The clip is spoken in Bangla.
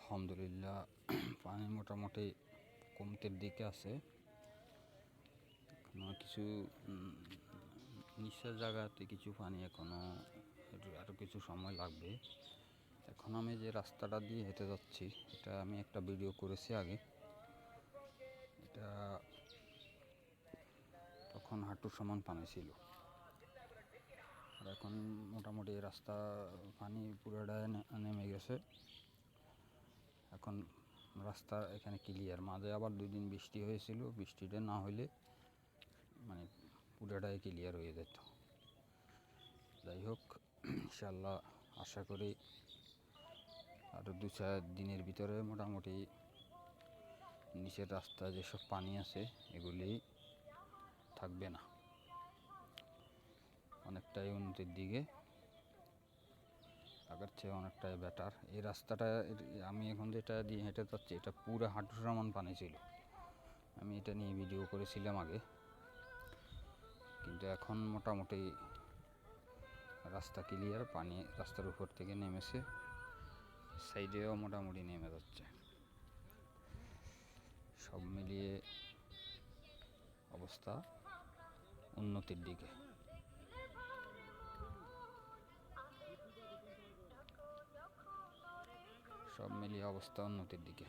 আলহামদুলিল্লাহ, পানি মোটামুটি কমতের দিকে আছে। এখনও কিছু নিচের জায়গাতে কিছু পানি এখনও আরও কিছু সময় লাগবে। এখন আমি যে রাস্তাটা দিয়ে হেঁটে যাচ্ছি, এটা আমি একটা ভিডিও করেছি আগে। এটা তখন হাঁটুর সমান পানি ছিল। আর এখন মোটামুটি রাস্তা পানি পুরোটা নেমে গেছে। এখন রাস্তা এখানে ক্লিয়ার মাঝে আবার দুই দিন বৃষ্টি হয়েছিল, বৃষ্টিটা না হলে মানে পুরোটাই ক্লিয়ার হয়ে যেত। যাই হোক ইনশাল্লাহ আশা করি আরও দু চার দিনের ভিতরে মোটামুটি নিচের রাস্তায় যেসব পানি আছে, এগুলি থাকবে না। অনেকটাই উন্নতির দিকে আগের চেয়ে অনেকটাই বেটার এই রাস্তাটা আমি এখন যেটা দিয়ে হেঁটে যাচ্ছি, এটা পুরো হাঁটু সমান পানি ছিল। আমি এটা নিয়ে ভিডিও করেছিলাম আগে। কিন্তু এখন মোটামুটি রাস্তা ক্লিয়ার পানি রাস্তার উপর থেকে নেমেছে। সাইডেও মোটামুটি নেমে যাচ্ছে। সব মিলিয়ে অবস্থা উন্নতির দিকে। সব মিলিয়ে অবস্থা উন্নতির দিকে।